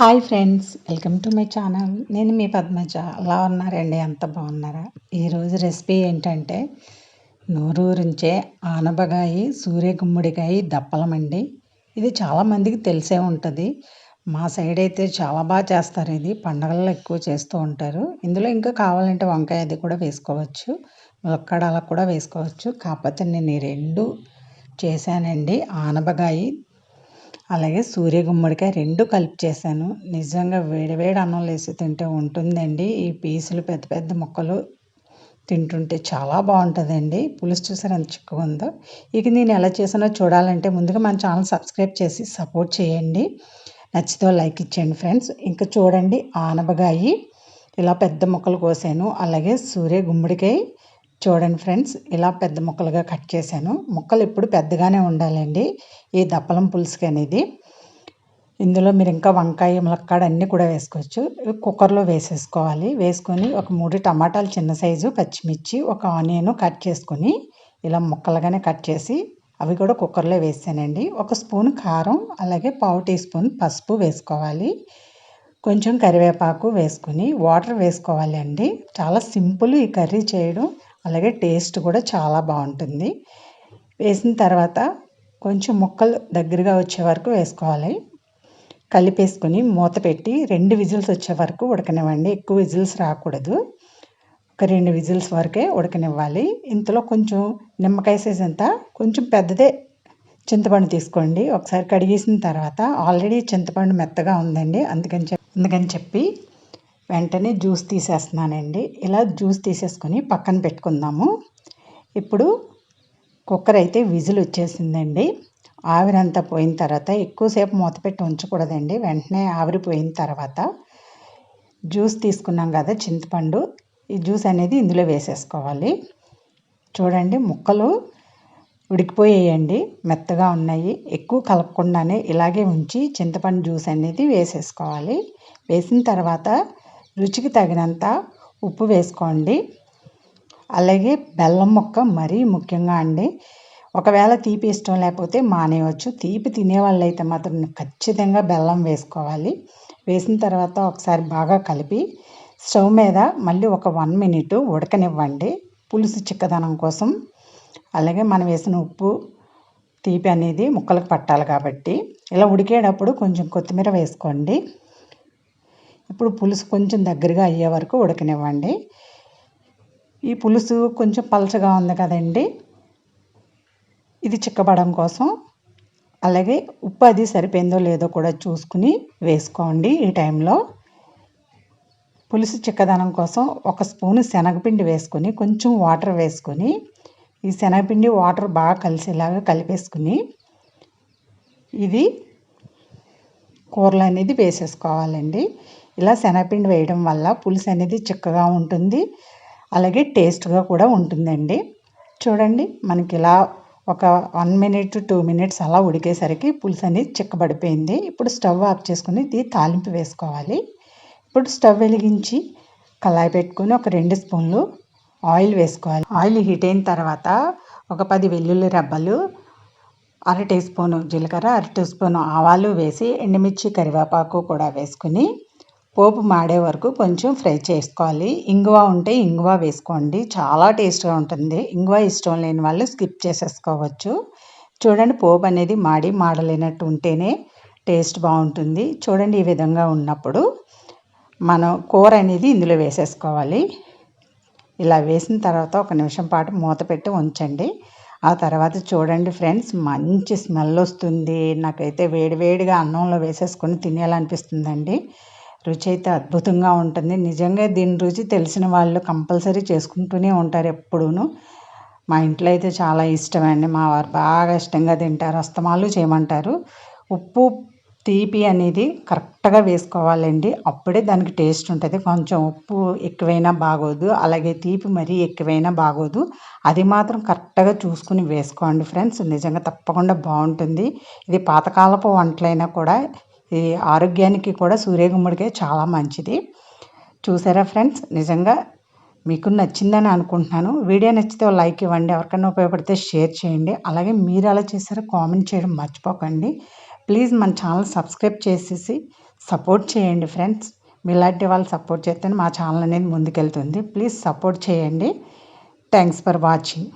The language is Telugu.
Hi friends welcome to my channel. నేను మీ పద్మజ. ఎలా ఉన్నారండి? ఎంత బాగున్నారా? ఈరోజు రెసిపీ ఏంటంటే నోరూరించే ఆనబగాయి సూర్యగుమ్మడికాయ దప్పలమండి దప్పలం అండి. ఇది చాలామందికి తెలిసే ఉంటుంది. మా సైడ్ అయితే చాలా బాగా చేస్తారు ఇది. పండగల్లో ఎక్కువ చేస్తూ ఉంటారు. ఇందులో ఇంకా కావాలంటే వంకాయ అది కూడా వేసుకోవచ్చు. ములక్కడ అలా కూడా వేసుకోవచ్చు. కాకపోతే నేను ఈ రెండు చేశానండి. ఆనబగాయి అలాగే సూర్య గుమ్మడికాయ రెండు కలిపి చేశాను. నిజంగా వేడివేడి అన్నం వేసి తింటే ఉంటుందండి. ఈ పీసులు పెద్ద పెద్ద ముక్కలు తింటుంటే చాలా బాగుంటుందండి. పులుసు చూసారు ఎంత చిక్కుగా ఉందో. ఇక నేను ఎలా చేసానో చూడాలంటే ముందుగా మన ఛానల్ సబ్స్క్రైబ్ చేసి సపోర్ట్ చేయండి. నచ్చితే లైక్ ఇచ్చేయండి ఫ్రెండ్స్. ఇంకా చూడండి ఆనబగాయి ఇలా పెద్ద ముక్కలు కోసాను. అలాగే సూర్య గుమ్మడికాయ. చూడండి ఫ్రెండ్స్ ఇలా పెద్ద ముక్కలుగా కట్ చేశాను. ముక్కలు ఇప్పుడు పెద్దగానే ఉండాలండి. ఈ దప్పలం పులుసుకి అనేది. ఇందులో మీరు ఇంకా వంకాయ ములక్కాడ అన్నీ కూడా వేసుకోవచ్చు. కుక్కర్లో వేసేసుకోవాలి. వేసుకొని ఒక మూడు టమాటాలు చిన్న సైజు పచ్చిమిర్చి ఒక ఆనియన్ కట్ చేసుకొని ఇలా ముక్కలుగానే కట్ చేసి అవి కూడా కుక్కర్లో వేసానండి ఒక స్పూన్ కారం అలాగే పావు టీ స్పూన్ పసుపు వేసుకోవాలి. కొంచెం కరివేపాకు వేసుకుని వాటర్ వేసుకోవాలి అండి చాలా సింపుల్ ఈ కర్రీ చేయడం. అలాగే టేస్ట్ కూడా చాలా బాగుంటుంది. వేసిన తర్వాత కొంచెం ముక్కలు దగ్గరగా వచ్చే వరకు వేసుకోవాలి. కలిపేసుకొని మూత పెట్టి రెండు విజిల్స్ వచ్చే వరకు ఉడకనివ్వండి. ఎక్కువ విజిల్స్ రాకూడదు. ఒక రెండు విజిల్స్ వరకే ఉడకనివ్వాలి. ఇంతలో కొంచెం నిమ్మకాయ సైజ్ అంతా కొంచెం పెద్దదే చింతపండు తీసుకోండి. ఒకసారి కడిగేసిన తర్వాత ఆల్రెడీ చింతపండు మెత్తగా ఉందండి. అందుకని చెప్పి అందుకని చెప్పి వెంటనే జ్యూస్ తీసేస్తున్నానండి. ఇలా జ్యూస్ తీసేసుకొని పక్కన పెట్టుకుందాము. ఇప్పుడు కుక్కర్ అయితే విజిల్ వచ్చేసిందండి. ఆవిరంతా పోయిన తర్వాత ఎక్కువసేపు మూత పెట్టి ఉంచకూడదండి. వెంటనే ఆవిరిపోయిన తర్వాత జ్యూస్ తీసుకున్నాం కదా చింతపండు. ఈ జ్యూస్ అనేది ఇందులో వేసేసుకోవాలి. చూడండి ముక్కలు ఉడికిపోయేయండి. మెత్తగా ఉన్నాయి. ఎక్కువ కలపకుండానే ఇలాగే ఉంచి చింతపండు జ్యూస్ అనేది వేసేసుకోవాలి. వేసిన తర్వాత రుచికి తగినంత ఉప్పు వేసుకోండి. అలాగే బెల్లం ముక్క మరీ ముఖ్యంగా అండి. ఒకవేళ తీపి ఇష్టం లేకపోతే మానేయవచ్చు. తీపి తినే వాళ్ళైతే మాత్రం ఖచ్చితంగా బెల్లం వేసుకోవాలి. వేసిన తర్వాత ఒకసారి బాగా కలిపి స్టవ్ మీద మళ్ళీ ఒక వన్ మినిట్ ఉడకనివ్వండి. పులుసు చిక్కదనం కోసం. అలాగే మనం వేసిన ఉప్పు తీపి అనేది ముక్కలకు పట్టాలి కాబట్టి. ఇలా ఉడికేటప్పుడు కొంచెం కొత్తిమీర వేసుకోండి. ఇప్పుడు పులుసు కొంచెం దగ్గరగా అయ్యే వరకు ఉడకనివ్వండి. ఈ పులుసు కొంచెం పలచగా ఉంది కదండి. ఇది చిక్కబడం కోసం. అలాగే ఉప్పు అది సరిపోయిందో లేదో కూడా చూసుకుని వేసుకోండి ఈ టైంలో. పులుసు చిక్కదనం కోసం ఒక స్పూను శనగపిండి వేసుకొని కొంచెం వాటర్ వేసుకొని ఈ శనగపిండి వాటర్ బాగా కలిసేలాగా కలిపేసుకుని ఇది కూరలు అనేది వేసేసుకోవాలండి. ఇలా శనగపిండి వేయడం వల్ల పులుసు అనేది చిక్కగా ఉంటుంది. అలాగే టేస్ట్గా కూడా ఉంటుందండి. చూడండి మనకి ఇలా ఒక వన్ మినిట్ టూ మినిట్స్ అలా ఉడికేసరికి పులుసు అనేది చిక్కబడిపోయింది. ఇప్పుడు స్టవ్ ఆఫ్ చేసుకుని ఇది తాలింపు వేసుకోవాలి. ఇప్పుడు స్టవ్ వెలిగించి కళాయి పెట్టుకొని ఒక రెండు స్పూన్లు ఆయిల్ వేసుకోవాలి. ఆయిల్ హీట్ అయిన తర్వాత ఒక పది వెల్లుల్లి రెబ్బలు అర టీ స్పూను జీలకర్ర అర టీ స్పూన్ ఆవాలు వేసి ఎండుమిర్చి కరివేపాకు కూడా వేసుకుని పోపు మాడే వరకు కొంచెం ఫ్రై చేసుకోవాలి. ఇంగువ ఉంటే ఇంగువ వేసుకోండి. చాలా టేస్ట్గా ఉంటుంది. ఇంగువ ఇష్టం లేని వాళ్ళు స్కిప్ చేసేసుకోవచ్చు. చూడండి పోపు అనేది మాడి మాడలేనట్టు ఉంటేనే టేస్ట్ బాగుంటుంది. చూడండి ఈ విధంగా ఉన్నప్పుడు మనం కూర అనేది ఇందులో వేసేసుకోవాలి. ఇలా వేసిన తర్వాత ఒక నిమిషం పాటు మూత పెట్టి ఉంచండి. ఆ తర్వాత చూడండి ఫ్రెండ్స్ మంచి స్మెల్ వస్తుంది. నాకైతే వేడివేడిగా అన్నంలో వేసేసుకొని తినేయాలనిపిస్తుందండి. రుచి అయితే అద్భుతంగా ఉంటుంది. నిజంగా దీని రుచి తెలిసిన వాళ్ళు కంపల్సరీ చేసుకుంటూనే ఉంటారు ఎప్పుడూను. మా ఇంట్లో అయితే చాలా ఇష్టమండి. మా వారు బాగా ఇష్టంగా తింటారు. అస్తమాలు చేయమంటారు. ఉప్పు తీపి అనేది కరెక్ట్గా వేసుకోవాలండి. అప్పుడే దానికి టేస్ట్ ఉంటుంది. కొంచెం ఉప్పు ఎక్కువైనా బాగోదు. అలాగే తీపి మరీ ఎక్కువైనా బాగోదు. అది మాత్రం కరెక్ట్గా చూసుకుని వేసుకోండి ఫ్రెండ్స్. నిజంగా తప్పకుండా బాగుంటుంది. ఇది పాతకాలపు వంటలైనా కూడా ఈ ఆరోగ్యానికి కూడా సూర్యగుమ్మడికాయ చాలా మంచిది. చూసారా ఫ్రెండ్స్? నిజంగా మీకు నచ్చిందని అనుకుంటున్నాను. వీడియో నచ్చితే లైక్ ఇవ్వండి. ఎవరికైనా ఉపయోగపడితే షేర్ చేయండి. అలాగే మీరు అలా చేశారో కామెంట్ చేయడం మర్చిపోకండి. ప్లీజ్ మన ఛానల్ సబ్స్క్రైబ్ చేసేసి సపోర్ట్ చేయండి ఫ్రెండ్స్. మీలాంటి వాళ్ళు సపోర్ట్ చేస్తేనే మా ఛానల్ అనేది ముందుకెళ్తుంది. ప్లీజ్ సపోర్ట్ చేయండి. Thanks for watching.